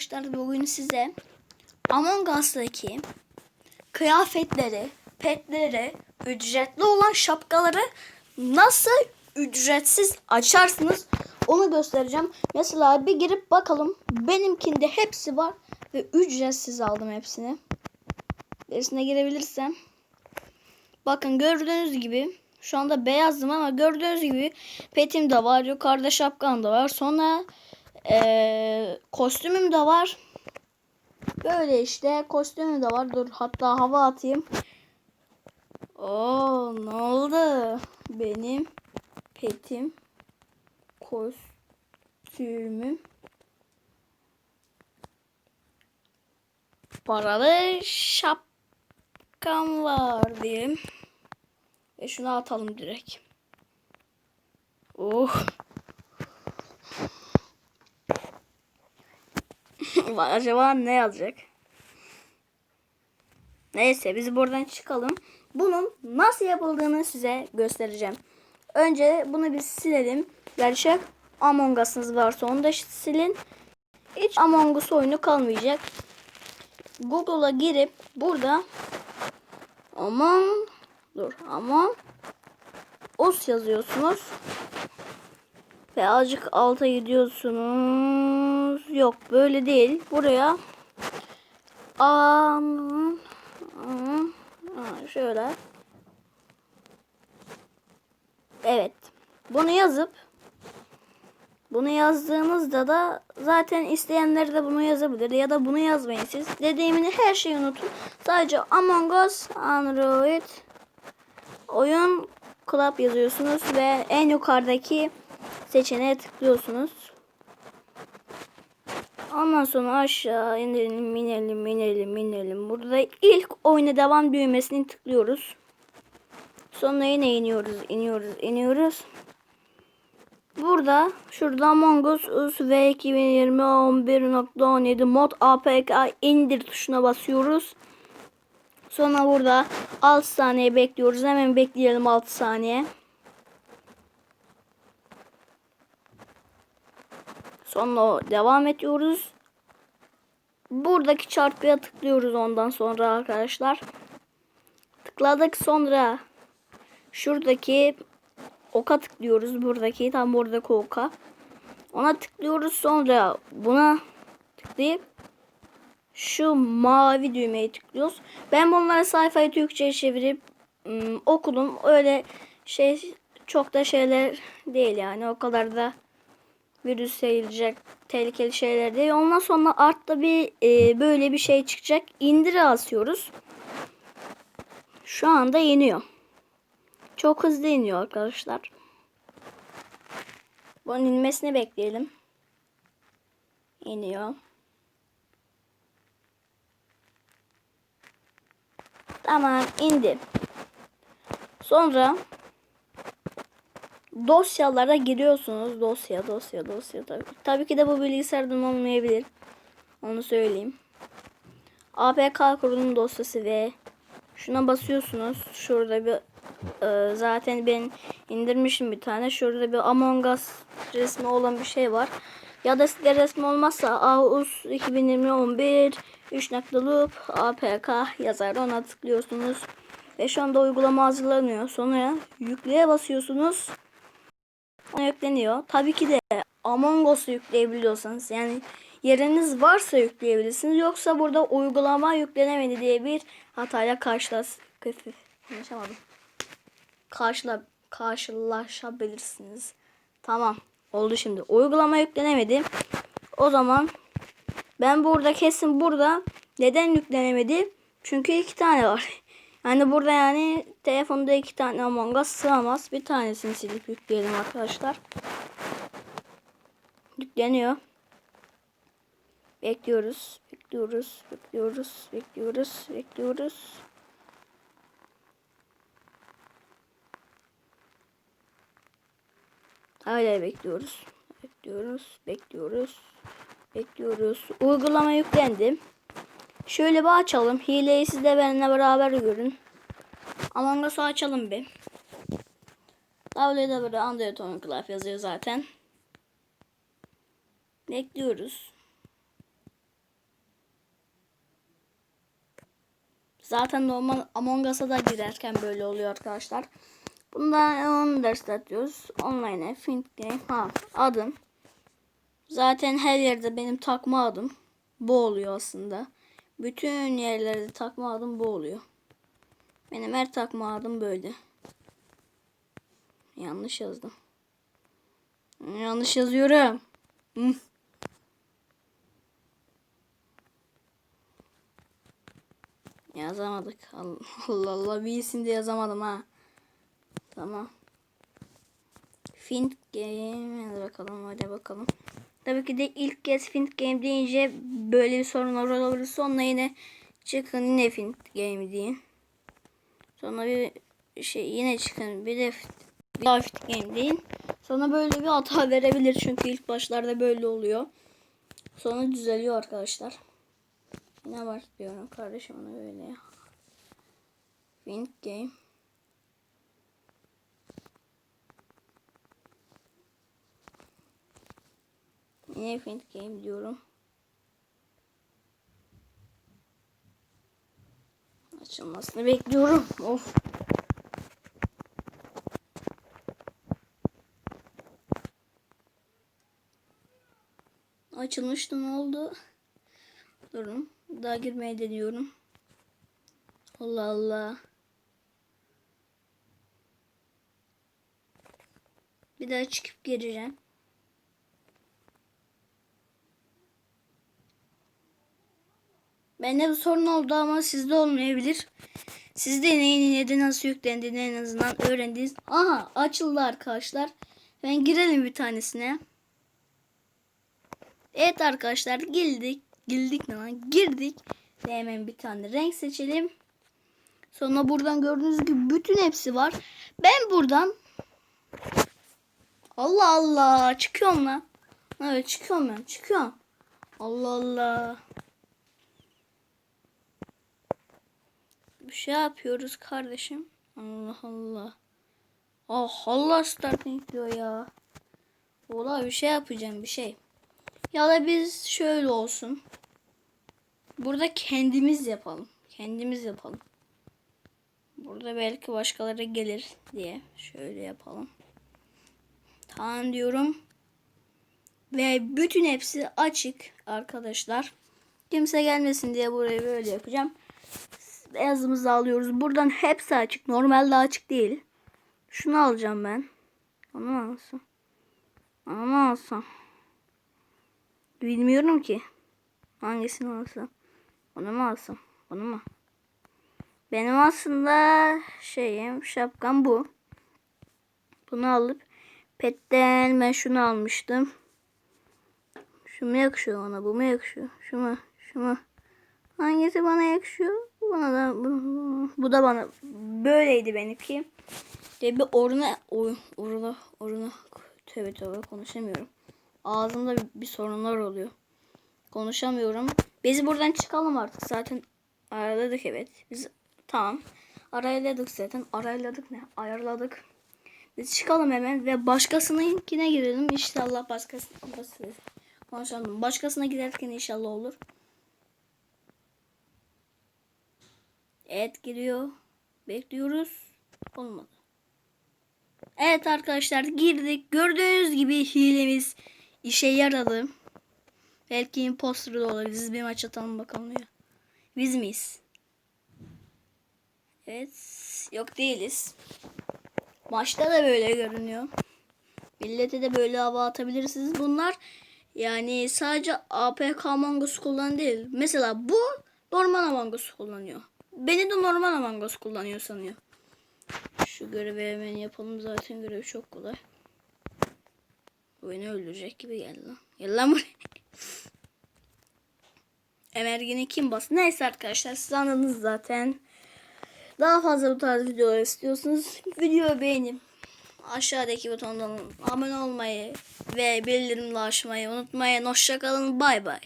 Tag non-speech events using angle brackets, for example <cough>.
Arkadaşlar bugün size Among Us'taki kıyafetleri, petleri, ücretli olan şapkaları nasıl ücretsiz açarsınız onu göstereceğim. Mesela bir girip bakalım. Benimkinde hepsi var ve ücretsiz aldım hepsini. Birisine girebilirsem. Bakın gördüğünüz gibi şu anda beyazdım ama gördüğünüz gibi petim de var. Yukarıda şapkam da var. Sonra ee, kostümüm de var. Böyle işte kostümüm de var. Dur hatta hava atayım. Oo ne oldu? Benim petim kostümüm paralı şapkam var diyeyim. Ve şunu atalım direkt. Oh. Acaba ne yazacak? Neyse biz buradan çıkalım. Bunun nasıl yapıldığını size göstereceğim. Önce bunu bir silelim. Gerçek Among Us'ınız varsa onu da silin. Hiç Among Us oyunu kalmayacak. Google'a girip burada Among dur Among Us yazıyorsunuz. Ve azıcık alta gidiyorsunuz. Yok böyle değil. Buraya Am şöyle. Evet. Bunu yazıp bunu yazdığınızda da zaten isteyenler de bunu yazabilir ya da bunu yazmayın siz. Dediğimin her şeyi unutun. Sadece Among Us Android oyun club yazıyorsunuz ve en yukarıdaki seçeneğe tıklıyorsunuz. Ondan sonra aşağı inelim, inelim, inelim, inelim. Burada ilk oyuna devam düğmesini tıklıyoruz. Sonra yine iniyoruz, iniyoruz, iniyoruz. Burada şurada Among Us ve 2020 11.17 mod APK indir tuşuna basıyoruz. Sonra burada 6 saniye bekliyoruz. Hemen bekleyelim 6 saniye. Sonra devam ediyoruz. Buradaki çarpıya tıklıyoruz ondan sonra arkadaşlar. Tıkladık sonra şuradaki oka tıklıyoruz. Buradaki tam buradaki oka. Ona tıklıyoruz sonra buna tıklayıp şu mavi düğmeye tıklıyoruz. Ben bunları sayfayı Türkçe'ye çevirip ım, okudum. Öyle şey çok da şeyler değil yani o kadar da virüs yayılacak tehlikeli şeyler değil. Ondan sonra artta bir e, böyle bir şey çıkacak. İndire asıyoruz. Şu anda iniyor. Çok hızlı iniyor arkadaşlar. Bunun inmesini bekleyelim. İniyor. Tamam indi. Sonra dosyalara giriyorsunuz. Dosya, dosya, dosya tabii. Tabii ki de bu bilgisayardan olmayabilir. Onu söyleyeyim. APK kurulum dosyası ve şuna basıyorsunuz. Şurada bir e, zaten ben indirmişim bir tane. Şurada bir Among Us resmi olan bir şey var. Ya da sizde resmi olmazsa AUS 2020 11 3 loop APK yazar. Ona tıklıyorsunuz. Ve şu anda uygulama hazırlanıyor. Sonra yükleye basıyorsunuz. Yükleniyor. Tabii ki de Among Us'u yükleyebiliyorsanız yani yeriniz varsa yükleyebilirsiniz. Yoksa burada uygulama yüklenemedi diye bir hatayla karşılaş konuşamadım. Karşıla karşılaşabilirsiniz. Tamam. Oldu şimdi. Uygulama yüklenemedi. O zaman ben burada kesin burada neden yüklenemedi? Çünkü iki tane var. Yani burada yani telefonda iki tane Among Us sığamaz. Bir tanesini silip yükleyelim arkadaşlar. Yükleniyor. Bekliyoruz. Bekliyoruz. Bekliyoruz. Bekliyoruz. Bekliyoruz. Hala bekliyoruz. Bekliyoruz. Bekliyoruz. Bekliyoruz. Uygulama yüklendi. Şöyle bir açalım. Hileyi siz de benimle beraber görün. Among Us'u açalım bir. www.android.club yazıyor zaten. Bekliyoruz. Zaten normal Among Us'a da girerken böyle oluyor arkadaşlar. Bundan 10 ders atıyoruz. Online Fint Game. Ha, adım. Zaten her yerde benim takma adım. Bu oluyor aslında. Bütün yerlerde takma adım bu oluyor. Benim her takma adım böyle. Yanlış yazdım. Yanlış yazıyorum. Hı. Yazamadık. Allah Allah, bir isim de yazamadım ha. Tamam. Fint Game. Hadi bakalım hadi bakalım. Tabii ki de ilk kez Fint Game deyince böyle bir sorunlar olabilir. Sonra yine çıkın yine Fint Game deyin. Sonra bir şey yine çıkın bir de bir daha Fint Game deyin. Sonra böyle bir hata <laughs> verebilir çünkü ilk başlarda böyle oluyor. Sonra düzeliyor arkadaşlar. Yine var diyorum kardeşim ona böyle ya. Fint Game. Yine Fint Game diyorum. Açılmasını bekliyorum. Of. Açılmıştı ne oldu? Durun. Daha girmeye deniyorum. Allah Allah. Bir daha çıkıp gireceğim. Bende bu sorun oldu ama sizde olmayabilir. Sizde neyin neden nasıl yüklendiğini en azından öğrendiniz. Aha açıldı arkadaşlar. Ben girelim bir tanesine. Evet arkadaşlar girdik. Girdik mi lan? Girdik. Ve hemen bir tane renk seçelim. Sonra buradan gördüğünüz gibi bütün hepsi var. Ben buradan Allah Allah çıkıyorum lan. Evet çıkıyorum ben çıkıyorum. Allah Allah. Bir şey yapıyoruz kardeşim. Allah Allah. Ah Allah starting diyor ya. Ola bir şey yapacağım bir şey. Ya da biz şöyle olsun. Burada kendimiz yapalım. Kendimiz yapalım. Burada belki başkaları gelir diye şöyle yapalım. Tamam diyorum. Ve bütün hepsi açık arkadaşlar. Kimse gelmesin diye burayı böyle yapacağım. Beyazımızı alıyoruz. Buradan hepsi açık. Normalde açık değil. Şunu alacağım ben. Onu alsam? Onu alsam? Bilmiyorum ki. Hangisini alsam? Onu mu alsam? Onu mu? Benim aslında şeyim şapkam bu. Bunu alıp petten ben şunu almıştım. Şu mu yakışıyor bana? Bu mu yakışıyor? Şu mu? Şu mu? Hangisi bana yakışıyor? Bana da bu, da bana böyleydi benimki. De bir oruna oruna oruna tövbe tövbe konuşamıyorum. Ağzımda bir, bir sorunlar oluyor. Konuşamıyorum. Biz buradan çıkalım artık zaten ayarladık evet. Biz tamam. Arayladık zaten. Arayladık ne? Ayarladık. Biz çıkalım hemen ve başkasınınkine girelim. İnşallah başkasına konuşalım. Başkasına giderken inşallah olur. Evet giriyor. Bekliyoruz. Olmadı. Evet arkadaşlar girdik. Gördüğünüz gibi hilemiz işe yaradı. Belki imposter da olabiliriz. Bir maç atalım bakalım ya. Biz miyiz? Evet. Yok değiliz. Maçta da böyle görünüyor. Millete de böyle hava atabilirsiniz. Bunlar yani sadece APK Us kullanan değil. Mesela bu normal Us kullanıyor. Beni de normal Among Us kullanıyor sanıyor. Şu görevi hemen yapalım. Zaten görev çok kolay. Bu beni öldürecek gibi geldi lan. Gel lan buraya. <laughs> Kim bas? Neyse arkadaşlar siz anladınız zaten. Daha fazla bu tarz videolar istiyorsanız videoyu beğenip aşağıdaki butondan abone olmayı ve bildirimleri açmayı unutmayın. Hoşçakalın. Bay bay.